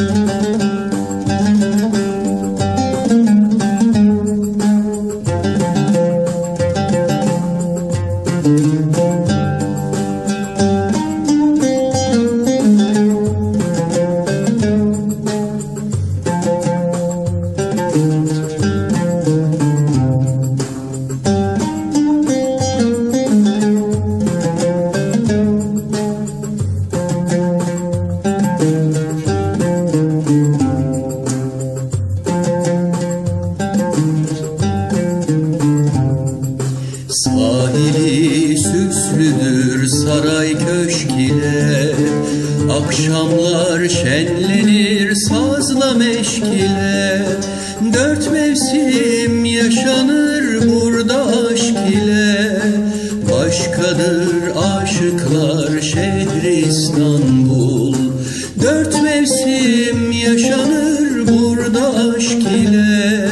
Sahili saray köşk ile Akşamlar şenlenir sazla meşk ile Dört mevsim yaşanır burada aşk ile. Başkadır aşıklar şehri İstanbul. Dört mevsim yaşanır burada aşk ile.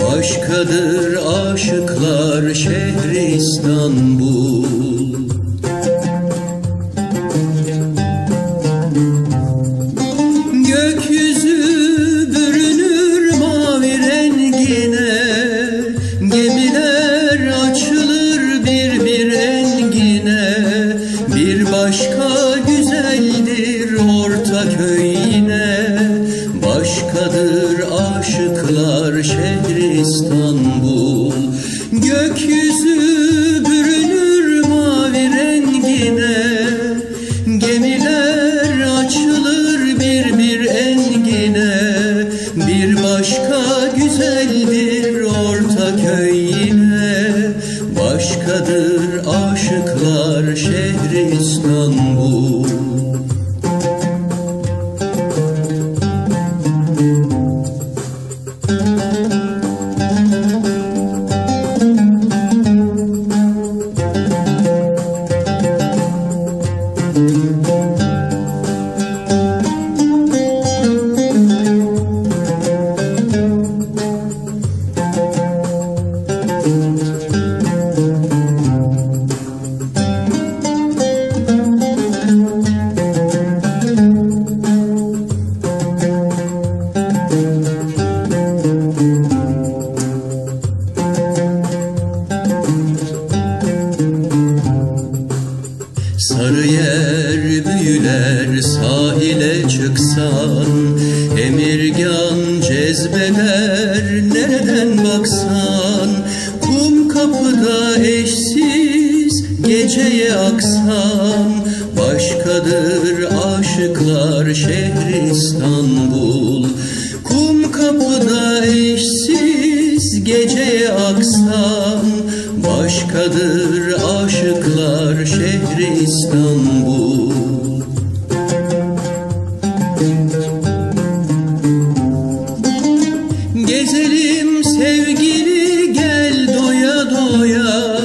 Başkadır aşıklar şehri İstanbul Yine Başkadır aşıklar şehri İstanbul Gökyüzü bürünür mavi rengine. Gemiler açılır bir bir engine. Bir başka güzeldir Ortaköy yine Başkadır aşıklar şehri İstanbul Sarı yer büyüler sahile çıksan Emirgan cezbeder nereden baksan? Kum kapıda eşsiz geceye aksan Başkadır aşıklar şehri İstanbul. Kum kapıda eşsiz geceye aksan Başkadır aşıklar şehri İstanbul. Gezelim sevgili gel doya doya.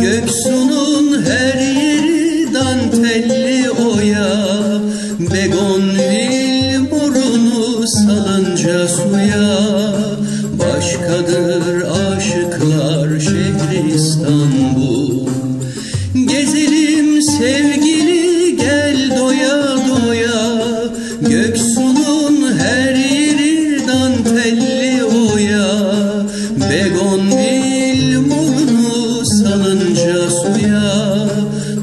Göksu'nun her yeri dantelli oya. Begonvil burunu salınca suya. Başkadır aşıklar İstanbul. Gezelim sevgili gel doya doya. Göksu'nun her yeri dantelli oya. Begonvil burnu salınca suya.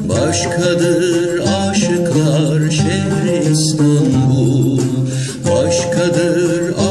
Başkadır aşıklar şehri İstanbul. Başkadır